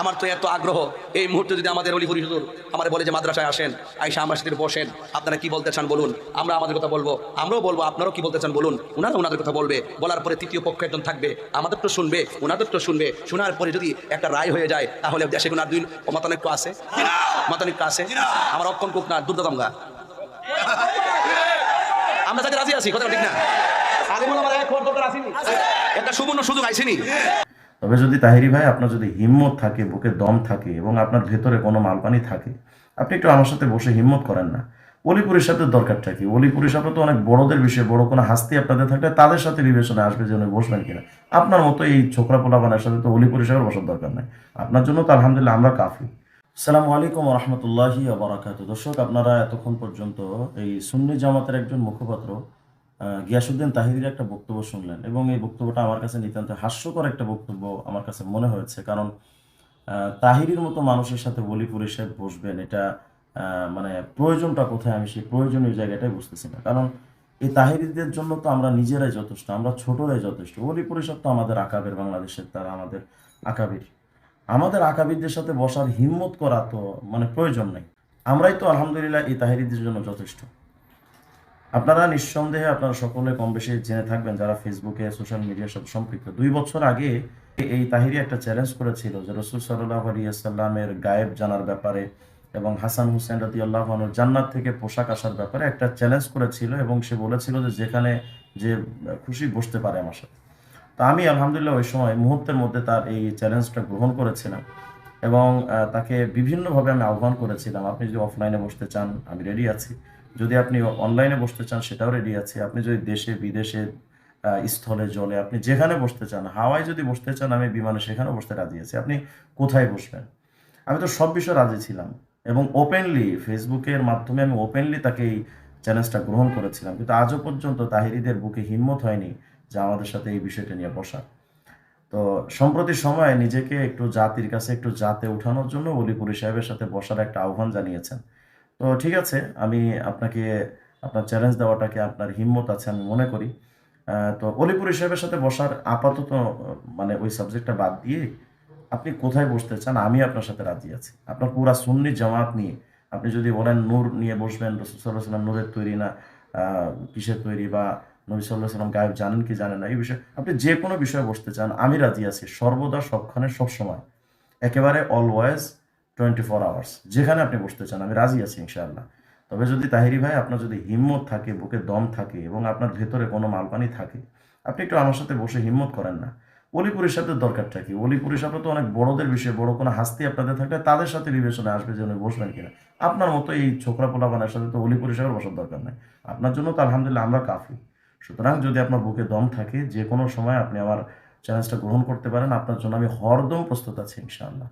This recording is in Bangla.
আমার তো এত আগ্রহ। এই মুহূর্তে যদি আমাদের অলি হুজুর আমার বলে যে মাদ্রাসায় আসেন আইসা আমার সাথে বসেন, আপনারা কি বলতে চান বলুন? আমরা আমাদের কথা বলব। আমরাও বলব, আপনারাও কি বলতে চান বলুন? ওনারা ওনাদের কথা বলবে। বলার পরে তৃতীয় পক্ষ একজন থাকবে, আমাদের তো শুনবে ওনাদের তো শুনবে। শোনার পরে যদি একটা রায় হয়ে যায়, তাহলে দেশে কোনো আর দুই মতানৈক্য আছে? মতানৈক্য আছে? আমার অক্ষম কুক না দুর্দাতমগা আমরা তাকে রাজি আছি কথা ঠিক না। আগে বলো আমার এক একটা সুবর্ণ সুযোগ আইসিনি তবে যদি তাহিরি ভাই আপনার যদি হিম্মত থাকে, বুকে দম থাকে এবং আপনার ভেতরে কোনো মালপানি থাকে, আপনি একটু আমার সাথে বসে হিম্মত করেন না। অলি পরিষদের দরকারটা কি? অলি পরিষদে তো অনেক বড়দের বিষয়ে, বড় কোনো হাস্তি আপনাদের থাকলে তাদের সাথে বিবেচনা আসবে যে উনি বসবেন কিনা। আপনার মতো এই ছোকরা পোলাপানের সাথে তো অলি পরিষদের বসার দরকার নাই। আপনার জন্য তো আলহামদুলিল্লাহ আমরা কাফি। সালামু আলাইকুম রহমতুল্লাহি আবরাকাত দর্শক, আপনারা এতক্ষণ পর্যন্ত এই সুন্নি জামাতের একজন মুখপাত্র গিয়াসুদ্দিন তাহিরির একটা বক্তব্য শুনলেন এবং এই বক্তব্যটা আমার কাছে নিতান্ত হাস্যকর একটা বক্তব্য আমার কাছে মনে হয়েছে। কারণ তাহিরির মতো মানুষের সাথে বলি পরিষদ বসবেন, এটা মানে প্রয়োজনটা কোথায়, আমি সেই প্রয়োজনীয় জায়গাটাই বুঝতেছি না। কারণ, এই তাহিরিদের জন্য তো আমরা নিজেরাই যথেষ্ট, আমরা ছোটরাই যথেষ্ট। বলি পরিষদ তো আমাদের আকাবের, বাংলাদেশের তারা আমাদের আকাবির। আমাদের আকাবিরদের সাথে বসার হিম্মত করা তো মানে প্রয়োজন নেই। আমরাই তো আলহামদুলিল্লাহ এই তাহিরিদের জন্য যথেষ্ট। আপনারা নিঃসন্দেহে আপনারা সকলে কম বেশি জেনে থাকবেন যারা ফেসবুকে সোশ্যাল মিডিয়ার সাথে সম্পৃক্ত। দুই বছর আগে এই তাহিরি একটা চ্যালেঞ্জ করেছিল যে রসুল সাল্লাহ গায়েব জানার ব্যাপারে এবং হাসান হুসেন রাতি আল্লাহ জান্নাত থেকে পোশাক আসার ব্যাপারে একটা চ্যালেঞ্জ করেছিল এবং সে বলেছিল যে যেখানে যে খুশি বসতে পারে আমার সাথে। তো আমি আলহামদুলিল্লাহ ওই সময় মুহূর্তের মধ্যে তার এই চ্যালেঞ্জটা গ্রহণ করেছিলাম এবং তাকে বিভিন্নভাবে আমি আহ্বান করেছিলাম, আপনি যদি অফলাইনে বসতে চান, আমি রেডি আছি। যদি আপনি অনলাইনে বসতে চান, সেটাও রেডি আছে। আপনি যদি দেশে, বিদেশে স্থলে, জলে আপনি যেখানে বসতে চান, হাওয়ায় যদি বসতে চান, আমি বিমানে সেখানেও বসতে রাজি আছি। আপনি কোথায় বসবেন? আমি তো সব বিষয়ে রাজি ছিলাম এবং ওপেনলি ফেসবুকের মাধ্যমে আমি ওপেনলি তাকে এই চ্যালেঞ্জটা গ্রহণ করেছিলাম। কিন্তু আজও পর্যন্ত তাহিরিদের বুকে হিম্মত হয়নি যে আমাদের সাথে এই বিষয়টা নিয়ে বসা তো সম্প্রতি সময়ে নিজেকে একটু জাতির কাছে, একটু জাতে উঠানোর জন্য অলিপুরি সাহেবের সাথে বসার একটা আহ্বান জানিয়েছেন। তো ঠিক আছে, আমি আপনাকে, আপনার চ্যালেঞ্জ দেওয়াটাকে আপনার হিম্মত আছে আমি মনে করি। তো অলিপুরি সাহেবের সাথে বসার আপাতত মানে ওই সাবজেক্টটা বাদ দিয়ে আপনি কোথায় বসতে চান, আমি আপনার সাথে রাজি আছি। আপনার পুরা সুন্নি জামাত নিয়ে আপনি যদি বলেন নূর নিয়ে বসবেন রসুল্লাহ নূরের তৈরি না কিসের তৈরি বা নবী সাল্লাহ সাল্লাম গায়েব জানেন কি জানেন না, এই বিষয়ে আপনি যে কোনো বিষয়ে বসতে চান, আমি রাজি আছি। সর্বদা সবখানে সবসময়। একেবারে অলওয়েজ টোয়েন্টি ফোর আওয়ার্স যেখানে আপনি বসতে চান, আমি রাজি আছি ইনশাআল্লাহ। তবে যদি তাহিরি ভাই আপনার যদি হিম্মত থাকে, বুকে দম থাকে এবং আপনার ভেতরে কোনো মালপানি থাকে, আপনি একটু আমার সাথে বসে হিম্মত করেন না। অলিপুরের সাথে দরকারটা কি? অলিপুরের সাথে তো অনেক বড়দের বিষয়ে, বড় কোনো হাস্তি আপনাদের থাকলে তাদের সাথে বিবেচনা আসবে যে উনি বসবেন কিনা। আপনার মতো এই ছোকরা পোলাপানের সাথে তো অলিপুরের পরিষদের বসার দরকার নেই। আপনার জন্য তো আলহামদুলিল্লাহ আমরা কাফি। সুতরাং যদি আপনার বুকে দম থাকে, যে কোনো সময় আপনি আমার চ্যালেঞ্জটা গ্রহণ করতে পারেন। আপনার জন্য আমি হরদম প্রস্তুত আছি ইনশাআল্লাহ।